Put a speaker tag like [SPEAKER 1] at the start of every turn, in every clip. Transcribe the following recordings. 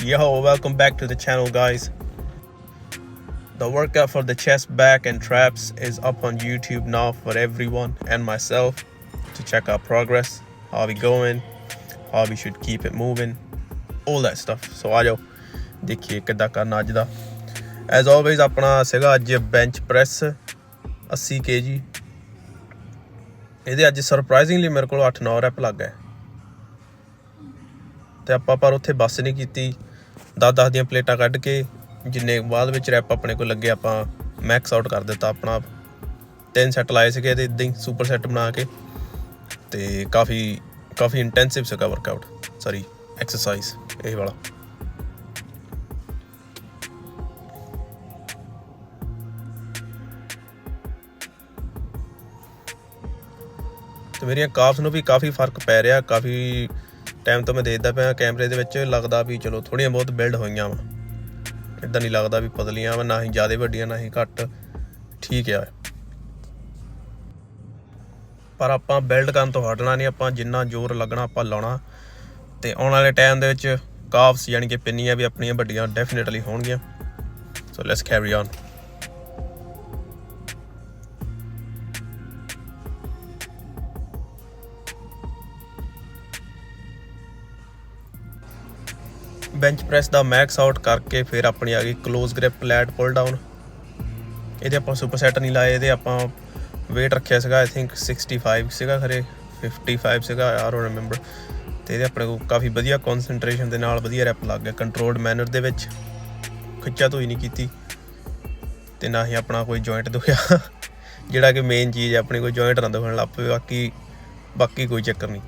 [SPEAKER 1] Yo, welcome back to the channel, guys. The workout for the chest, back, and traps is up on YouTube now for everyone and myself to check our progress, how we going, how we should keep it moving, all that stuff. So ਆ ਜਾਓ ਦੇਖੀਏ ਕਿੱਦਾਂ ਕਰਨਾ ਅੱਜ ਦਾ as always ਆਪਣਾ ਸੀਗਾ ਅੱਜ bench press 80 kg ਇਹਦੇ ਅੱਜ ਸਰਪ੍ਰਾਈਜ਼ਿੰਗਲੀ ਮੇਰੇ ਕੋਲ 8-9 ਰੈਪ ਲੱਗ ਗਏ ਤੇ ਆਪਾਂ ਪਰ ਉੱਥੇ ਬੱਸ ਨਹੀਂ ਕੀਤੀ। 10-10 ਦੀਆਂ ਪਲੇਟਾਂ ਕੱਢ ਕੇ ਜਿੰਨੇ ਬਾਅਦ ਵਿੱਚ ਰੈਪ ਆਪਣੇ ਕੋਲ ਲੱਗੇ ਆਪਾਂ ਮੈਕਸ ਆਊਟ ਕਰ ਦਿੱਤਾ ਆਪਣਾ। ਤਿੰਨ ਸੈੱਟ ਲਾਏ ਸੀਗੇ ਤੇ ਇਦਾਂ ਹੀ ਸੁਪਰ ਸੈੱਟ ਬਣਾ ਕੇ ਤੇ ਕਾਫੀ ਕਾਫੀ ਇੰਟੈਂਸਿਵ ਸੀਗਾ ਵਰਕਆਊਟ ਸੌਰੀ ਐਕਸਰਸਾਈਜ਼ ਇਹ ਵਾਲਾ। ਤੇ ਮੇਰੀਆਂ ਕਾਫਸ ਨੂੰ ਵੀ ਕਾਫੀ ਫ਼ਰਕ ਪੈ ਰਿਹਾ, ਕਾਫੀ ਟਾਈਮ ਤੋਂ ਮੈਂ ਦੇਖਦਾ ਪਿਆ, ਕੈਮਰੇ ਦੇ ਵਿੱਚ ਲੱਗਦਾ ਵੀ ਚਲੋ ਥੋੜੀਆਂ ਬਹੁਤ ਬਿਲਡ ਹੋਈਆਂ ਵਾ। ਇਦਾਂ ਨਹੀਂ ਲੱਗਦਾ ਵੀ ਪਤਲੀਆਂ ਵਾ, ਨਾ ਹੀ ਜ਼ਿਆਦਾ ਵੱਡੀਆਂ, ਨਾ ਹੀ ਘੱਟ। ਠੀਕ ਆ। ਪਰ ਆਪਾਂ ਬਿਲਡ ਕਰਨ ਤੋਂ ਹਟਣਾ ਨਹੀਂ, ਆਪਾਂ ਜਿੰਨਾ ਜ਼ੋਰ ਲੱਗਣਾ, ਆਪਾਂ ਲਾਉਣਾ। ਤੇ ਆਉਣ ਵਾਲੇ ਟਾਈਮ ਦੇ ਵਿੱਚ ਕਾਫਸ ਯਾਨੀ ਕਿ ਪਿੰਨੀਆਂ ਵੀ ਆਪਣੀਆਂ ਵੱਡੀਆਂ ਡੈਫੀਨਿਟਲੀ ਹੋਣਗੀਆਂ। So let's carry on bench press the max out ਕਰਕੇ ਫਿਰ ਆਪਣੀ ਆ ਗਈ close grip lat pull down ਇਹਦੇ ਆਪਾਂ ਸੁਪਰ ਸੈਟ ਨਹੀਂ ਲਾਏ, ਇਹਦੇ ਆਪਾਂ weight ਰੱਖਿਆ ਸੀਗਾ ਆਈ ਥਿੰਕ 65 ਸੀਗਾ ਖਰੇ 55 ਸੀਗਾ ਆਈ ਡੋਨਟ ਰਿਮੈਂਬਰ ਤੇ ਇਹਦੇ ਆਪਣੇ ਕੋਲ ਕਾਫੀ ਵਧੀਆ ਕਨਸੈਂਟਰੇਸ਼ਨ ਦੇ ਨਾਲ ਵਧੀਆ ਰੈਪ ਲੱਗ ਗਿਆ ਕੰਟਰੋਲਡ ਮੈਨਰ ਦੇ ਵਿੱਚ। ਖਿੱਚਾ ਤੋਂ ਨਹੀਂ ਕੀਤੀ, ਤੇ ਨਾ ਹੀ ਆਪਣਾ ਕੋਈ ਜੁਆਇੰਟ ਦੁਖਿਆ, ਜਿਹੜਾ ਕਿ ਮੇਨ ਚੀਜ਼ ਹੈ, ਆਪਣੀ ਕੋਈ ਜੁਆਇੰਟ ਨਾ ਦੁਖਣ ਲੱਗ ਪਵੇ, ਬਾਕੀ ਬਾਕੀ ਕੋਈ ਚੱਕਰ ਨਹੀਂ।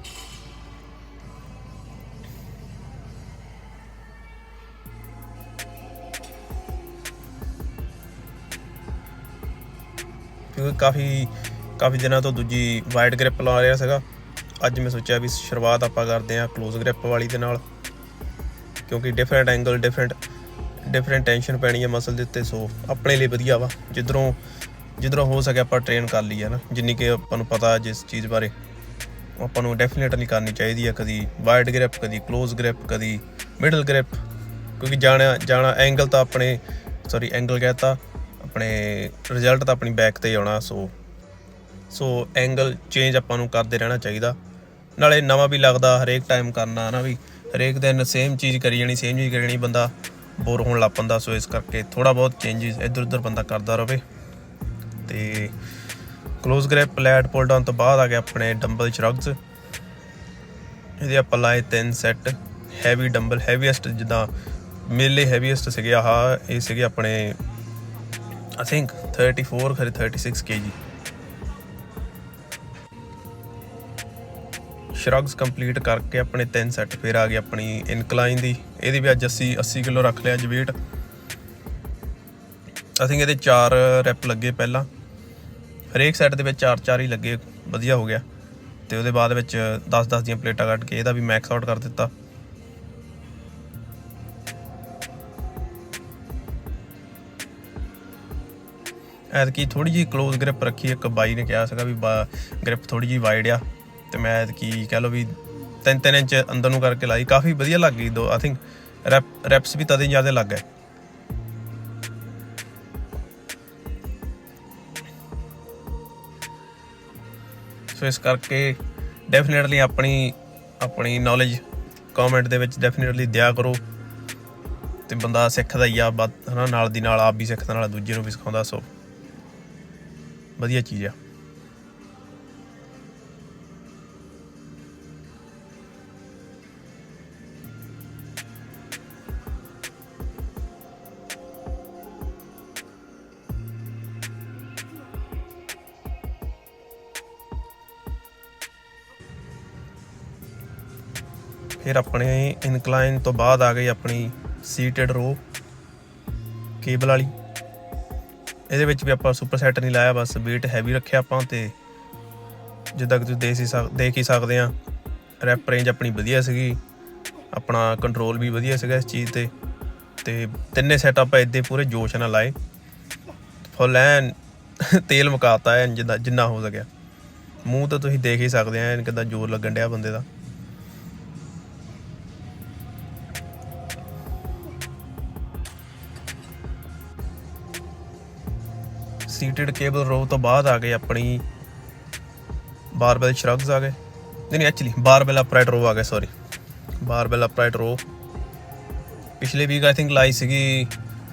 [SPEAKER 1] ਕਿਉਂਕਿ ਕਾਫੀ ਕਾਫੀ ਦਿਨਾਂ ਤੋਂ ਦੂਜੀ ਵਾਈਡ ਗ੍ਰਿਪ ਲਾ ਰਿਹਾ ਸੀਗਾ। ਅੱਜ ਮੈਂ ਸੋਚਿਆ ਵੀ ਸ਼ੁਰੂਆਤ ਆਪਾਂ ਕਰਦੇ ਹਾਂ ক্লোਜ਼ ਗ੍ਰਿਪ ਵਾਲੀ ਦੇ ਨਾਲ। ਕਿਉਂਕਿ different angle different different tension ਪੈਣੀ ਹੈ ਮਸਲ ਦੇ ਉੱਤੇ ਸੋ ਆਪਣੇ ਲਈ ਵਧੀਆ ਵਾ। ਜਿੱਧਰੋਂ ਜਿੱਧਰੋਂ ਹੋ ਸਕੇ ਆਪਾਂ ਟ੍ਰੇਨ ਕਰ ਲਈ ਹੈ ਨਾ ਜਿੰਨੀ ਕਿ ਆਪਾਂ ਨੂੰ ਪਤਾ ਜਿਸ ਚੀਜ਼ ਬਾਰੇ ਆਪਾਂ ਨੂੰ ਡੈਫੀਨੇਟਲੀ ਕਰਨੀ ਚਾਹੀਦੀ ਹੈ। ਕਦੀ ਵਾਈਡ ਗ੍ਰਿਪ ਕਦੀ ক্লোਜ਼ ਗ੍ਰਿਪ ਕਦੀ ਮਿਡਲ ਗ੍ਰਿਪ ਕਿਉਂਕਿ ਜਾਣਾ ਜਾਣਾ ਐਂਗਲ ਤਾਂ ਆਪਣੇ ਸੌਰੀ ਐਂਗਲ ਕਹਤਾ ਆਪਣੇ ਰਿਜ਼ਲਟ ਤਾਂ ਆਪਣੀ ਬੈਕ ਤੇ ਆਉਣਾ ਸੋ ਸੋ ਐਂਗਲ ਚੇਂਜ ਆਪਾਂ ਨੂੰ ਕਰਦੇ ਰਹਿਣਾ ਚਾਹੀਦਾ। ਨਾਲੇ ਨਵਾਂ ਵੀ ਲੱਗਦਾ ਹਰੇਕ ਟਾਈਮ ਕਰਨਾ ਨਾ ਵੀ? ਹਰੇਕ ਦਿਨ ਸੇਮ ਚੀਜ਼ ਕਰੀ ਜਾਣੀ ਸੇਮ ਚੀਜ਼ ਕਰੀ ਜਾਣੀ, ਬੰਦਾ ਬੋਰ ਹੋਣ ਲੱਗ ਪੈਂਦਾ ਸੋ ਇਸ ਕਰਕੇ ਥੋੜਾ ਬਹੁਤ ਚੇਂਜਸ ਇੱਧਰ ਉੱਧਰ ਬੰਦਾ ਕਰਦਾ ਰਹੇ ਤੇ ਕਲੋਜ਼ ਗ੍ਰੈਪ ਪਲੈਟ ਪੁੱਲ ਡਾਊਨ ਤੋਂ ਬਾਅਦ ਆ ਗਿਆ ਆਪਣੇ ਡੰਬਲ ਸ਼ਰਗਸ ਇਹਦੇ ਆਪਾਂ ਲਾਏ ਤਿੰਨ ਸੈੱਟ ਹੈਵੀ ਡੰਬਲ ਹੈਵੀਐਸਟ ਜਿੱਦਾਂ ਮੇਲੇ ਹੈਵੀਐਸਟ ਸੀਗੇ, ਆਹ, ਇਹ ਸੀਗੇ ਆਪਣੇ ਆਈ ਥਿੰਕ 34 ਖਰੇ 36 kg. ਸ਼ਰਗਸ ਕੰਪਲੀਟ ਕਰਕੇ ਆਪਣੇ ਤਿੰਨ ਸੈੱਟ ਫਿਰ ਆ ਗਏ ਆਪਣੀ ਇਨਕਲਾਈਨ ਦੀ ਇਹਦੀ ਵੀ ਅੱਜ 80 80 ਕਿਲੋ ਰੱਖ ਲਿਆ ਅੱਜ weight. ਆਈ ਥਿੰਕ ਇਹਦੇ 4 ਰੈਪ ਲੱਗੇ ਪਹਿਲਾਂ ਹਰੇਕ ਸੈੱਟ ਦੇ ਵਿੱਚ 4 4 ਹੀ ਲੱਗੇ ਵਧੀਆ ਹੋ ਗਿਆ ਤੇ ਉਹਦੇ ਬਾਅਦ ਵਿੱਚ 10 10 ਦੀਆਂ ਪਲੇਟਾਂ ਕੱਢ ਕੇ ਇਹਦਾ ਵੀ ਮੈਕਸ ਆਊਟ ਕਰ ਦਿੱਤਾ ਐਤਕੀ ਥੋੜੀ ਜਿਹੀ ক্লোਜ਼ ਗ੍ਰਿਪ ਰੱਖੀ, ਇੱਕ ਬਾਈ ਨੇ ਕਿਹਾ ਸੀਗਾ ਵੀ ਗ੍ਰਿਪ ਥੋੜੀ ਜਿਹੀ ਵਾਈਡ ਆ, ਤੇ ਮੈਂ ਐਤਕੀ ਕਹਿ ਲਓ ਵੀ 3-3 ਇੰਚ ਅੰਦਰ ਨੂੰ ਕਰਕੇ ਲਾਈ, ਕਾਫੀ ਵਧੀਆ ਲੱਗ ਗਈ ਦੋ ਆਈ ਥਿੰਕ ਰੈਪ ਰੈਪਸ ਵੀ ਤਦੇ ਜ਼ਿਆਦਾ ਲੱਗ ਗਏ। ਸੋ ਇਸ ਕਰਕੇ ਡੈਫੀਨਿਟਲੀ ਆਪਣੀ ਆਪਣੀ ਨੌਲੇਜ ਕਮੈਂਟ ਦੇ ਵਿੱਚ ਡੈਫੀਨਿਟਲੀ ਦਿਆ ਕਰੋ, ਤੇ ਬੰਦਾ ਸਿੱਖਦਾ ਹੀ ਆ ਬਸ ਹਨਾ, ਨਾਲ ਦੀ ਨਾਲ ਆਪ ਵੀ ਸਿੱਖਦਾ ਨਾਲ ਦੂਜੇ ਨੂੰ ਵੀ ਸਿਖਾਉਂਦਾ ਸੋ ਵਧੀਆ ਚੀਜ਼ ਆ। ਫਿਰ ਆਪਣੇ ਇਨਕਲਾਈਨ ਤੋਂ ਬਾਅਦ ਆ ਗਈ ਆਪਣੀ ਸੀਟਡ ਰੋ ਕੇਬਲ ਵਾਲੀ। ਇਹਦੇ ਵਿੱਚ ਵੀ ਆਪਾਂ ਸੁਪਰ ਸੈਟ ਨਹੀਂ ਲਾਇਆ, ਬਸ weight ਹੈਵੀ ਰੱਖਿਆ ਆਪਾਂ ਤੇ ਜਿੱਦਾਂ ਕਿ ਤੁਸੀਂ ਦੇਖ ਹੀ ਸਕ, ਦੇਖ ਹੀ ਸਕਦੇ ਆ ਰੈਪ ਰੇਂਜ ਆਪਣੀ ਵਧੀਆ ਸੀਗੀ, ਆਪਣਾ ਕੰਟਰੋਲ ਵੀ ਵਧੀਆ ਸੀਗਾ ਇਸ ਚੀਜ਼ ਤੇ ਤੇ ਤਿੰਨੇ ਸੈਟ ਆਪਾਂ ਇੱਦੇ ਪੂਰੇ ਜੋਸ਼ ਨਾਲ ਲਾਏ ਫੁੱਲ ਐਨ ਤੇਲ ਮੁਕਾਤਾ ਐਨ ਜਿੰਨਾ ਜਿੰਨਾ ਹੋ ਸਕਿਆ। ਮੂੰਹ ਤਾਂ ਤੁਸੀਂ ਦੇਖ ਹੀ ਸਕਦੇ ਆ ਕਿਦਾਂ ਜ਼ੋਰ ਲੱਗਣ ਡਿਆ ਬੰਦੇ ਦਾ। ਸੀਟਡ ਕੇਬਲ ਰੋ ਤੋਂ ਬਾਅਦ ਆ ਗਏ ਆਪਣੀ ਬਾਰਬੈਲ ਸ਼ਰਗਸ ਆ ਗਏ। ਨਹੀਂ ਨਹੀਂ ਐਕਚੁਅਲੀ ਬਾਰਬੈਲ ਅਪਰਾਈਟ ਰੋ ਆ ਗਏ ਸੌਰੀ ਬਾਰਬੈਲ ਅਪਰਾਈਟ ਰੋ ਪਿਛਲੇ ਵੀਕ ਆਈ ਥਿੰਕ ਲਾਈ ਸੀਗੀ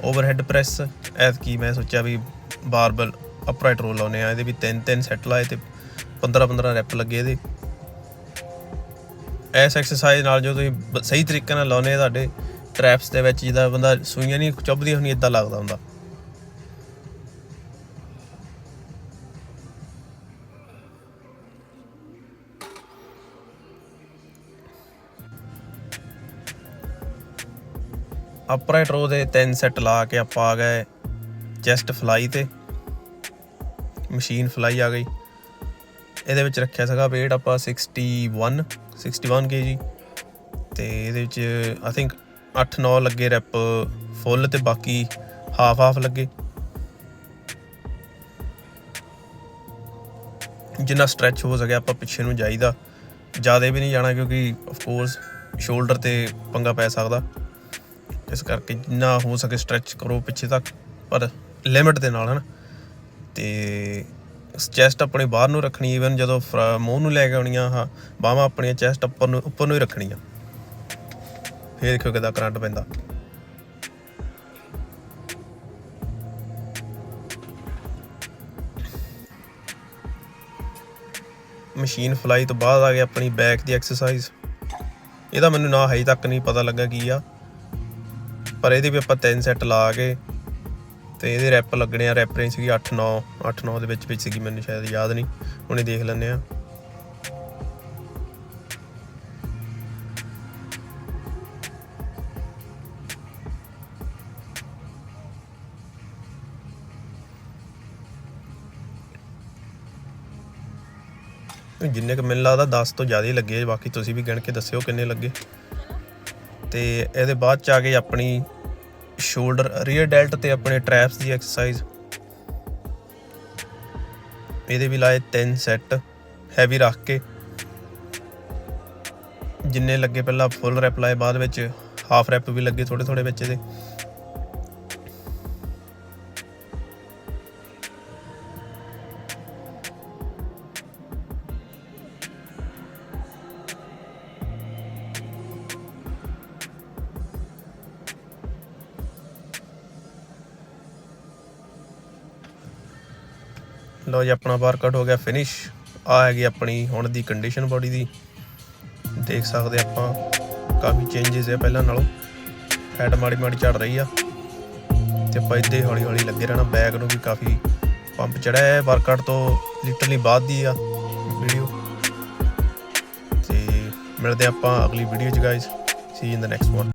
[SPEAKER 1] ਓਵਰਹੈਡ ਪ੍ਰੈਸ ਐਤ ਕੀ ਮੈਂ ਸੋਚਿਆ ਵੀ ਬਾਰਬਲ ਅਪਰਾਈਟ ਰੋ ਲਾਉਨੇ ਆ ਇਹਦੇ ਵੀ ਤਿੰਨ ਤਿੰਨ ਸੈੱਟ ਲਾਏ ਤੇ 15 15 ਰੈਪ ਲੱਗੇ ਇਹਦੇ। ਐਸ ਐਕਸਰਸਾਈਜ਼ ਨਾਲ ਜੋ ਤੁਸੀਂ ਸਹੀ ਤਰੀਕੇ ਨਾਲ ਲਾਉਨੇ ਤੁਹਾਡੇ ਟ੍ਰੈਪਸ ਦੇ ਵਿੱਚ ਜਿਹਦਾ ਬੰਦਾ ਸੂਈਆਂ ਨਹੀਂ, ਚੁੱਭਦੀਆਂ ਹੁੰਦੀਆਂ ਇਦਾਂ ਲੱਗਦਾ ਹੁੰਦਾ। ਅਪਰਾਈਟ ਰੋ ਦੇ ਤਿੰਨ ਸੈੱਟ ਲਾ ਕੇ ਆਪਾਂ ਆ ਗਏ ਚੈਸਟ ਫਲਾਈ ਤੇ। ਮਸ਼ੀਨ ਫਲਾਈ ਆ ਗਈ। ਇਹਦੇ ਵਿੱਚ ਰੱਖਿਆ ਸੀਗਾ weight ਆਪਾਂ 61 61 kg ਤੇ ਇਹਦੇ ਵਿੱਚ ਆਈ ਥਿੰਕ 8-9 ਲੱਗੇ ਰੈਪ ਫੁੱਲ ਤੇ ਬਾਕੀ ਹਾਫ ਹਾਫ ਲੱਗੇ। ਜਿੰਨਾ ਸਟ੍ਰੈਚ ਹੋ ਸਕਿਆ ਆਪਾਂ ਪਿੱਛੇ ਨੂੰ ਜਾਈਦਾ। ਜ਼ਿਆਦਾ ਵੀ ਨਹੀਂ ਜਾਣਾ ਕਿਉਂਕਿ ਆਫ ਕੋਰਸ ਸ਼ੋਲਡਰ ਤੇ ਪੰਗਾ ਪੈ ਸਕਦਾ। ਇਸ ਕਰਕੇ ਜਿੰਨਾ ਹੋ ਸਕੇ ਸਟ੍ਰੈਚ ਕਰੋ ਪਿੱਛੇ ਤੱਕ, ਪਰ ਲਿਮਿਟ ਦੇ ਨਾਲ, ਹਨ। ਤੇ ਚੈਸਟ ਆਪਣੇ ਬਾਹਰ ਨੂੰ ਰੱਖਣੀ ਇਵਨ ਜਦੋਂ ਫਰ- ਮੂੰਹ ਨੂੰ ਲੈ ਕੇ ਆਉਣੀਆਂ, ਹਾਂ, ਬਾਹਾਂ ਆਪਣੀਆਂ ਚੈਸਟ ਉੱਪਰ ਨੂੰ ਉੱਪਰ ਨੂੰ ਹੀ ਰੱਖਣੀਆਂ। ਫੇਰ ਦੇਖੋ ਕਿਦਾਂ ਕਰੰਟ ਪੈਂਦਾ। ਮਸ਼ੀਨ ਫਲਾਈ ਤੋਂ ਬਾਅਦ ਆ ਗਿਆ ਆਪਣੀ ਬੈਕ ਦੀ ਐਕਸਰਸਾਈਜ਼ ਇਹਦਾ ਮੈਨੂੰ ਨਾ ਹਜੇ ਤੱਕ ਨਹੀਂ ਪਤਾ ਲੱਗਾ ਕੀ ਆ। ਪਰ ਇਹਦੇ ਵੀ ਆਪਾਂ ਤਿੰਨ ਸੈੱਟ ਲਾ ਕੇ ਤੇ ਇਹਦੇ ਰੈਪ ਲੱਗਣੇ ਆ ਰੈਪ ਰੇਂਜ ਸੀਗੀ 8 9 8 9 ਦੇ ਵਿੱਚ ਵਿੱਚ ਸੀਗੀ ਮੈਨੂੰ ਸ਼ਾਇਦ ਯਾਦ ਨਹੀਂ। ਹੁਣੇ ਦੇਖ ਲੈਂਦੇ ਆ। ਜਿੰਨੇ ਕੁ ਮੈਨੂੰ ਲੱਗਦਾ 10 ਤੋਂ ਜ਼ਿਆਦਾ ਹੀ ਲੱਗੇ ਬਾਕੀ ਤੁਸੀਂ ਵੀ ਗਿਣ ਕੇ ਦੱਸਿਓ ਕਿੰਨੇ ਲੱਗੇ। ਤੇ ਇਹਦੇ ਬਾਅਦ ਚ ਆ ਗਈ ਆਪਣੀ ਸ਼ੋਲਡਰ ਰੀਅਰ ਡੈਲਟ ਤੇ ਆਪਣੇ ਟ੍ਰੈਪਸ ਦੀ ਐਕਸਰਸਾਈਜ਼ ਇਹਦੇ ਵੀ ਲਾਏ ਤਿੰਨ ਸੈੱਟ ਹੈਵੀ ਰੱਖ ਕੇ। ਜਿੰਨੇ ਲੱਗੇ ਪਹਿਲਾਂ ਫੁੱਲ ਰੈਪ ਲਾਏ, ਬਾਅਦ ਵਿੱਚ ਹਾਫ ਰੈਪ ਵੀ ਲੱਗੇ ਥੋੜੇ ਥੋੜੇ ਵਿੱਚ ਇਹਦੇ। ਲੋ ਜੀ, ਆਪਣਾ ਵਰਕਆਊਟ ਹੋ ਗਿਆ ਫਿਨਿਸ਼ ਆ ਹੈਗੀ ਆਪਣੀ ਹੁਣ ਦੀ ਕੰਡੀਸ਼ਨ ਬੋਡੀ ਦੀ। ਦੇਖ ਸਕਦੇ ਆਪਾਂ, ਕਾਫੀ ਚੇਂਜਸ ਹੈ ਪਹਿਲਾਂ ਨਾਲੋਂ। ਹੈਡ ਮਾੜੀ ਮਾੜੀ ਝੜ ਰਹੀ ਆ। ਤੇ ਆਪਾਂ ਇੱਦਾਂ ਹੀ ਹੌਲੀ ਹੌਲੀ ਲੱਗੇ ਰਹਿਣਾ ਬੈਕ ਨੂੰ ਵੀ ਕਾਫੀ ਪੰਪ ਚੜਿਆ ਹੈ। ਵਰਕਆਊਟ ਤੋਂ ਲਿਟਰਲੀ ਬਾਅਦ ਦੀ ਆ ਵੀਡੀਓ ਤੇ ਮਿਲਦੇ ਆਪਾਂ ਅਗਲੀ ਵੀਡੀਓ ਚ guys see in the next one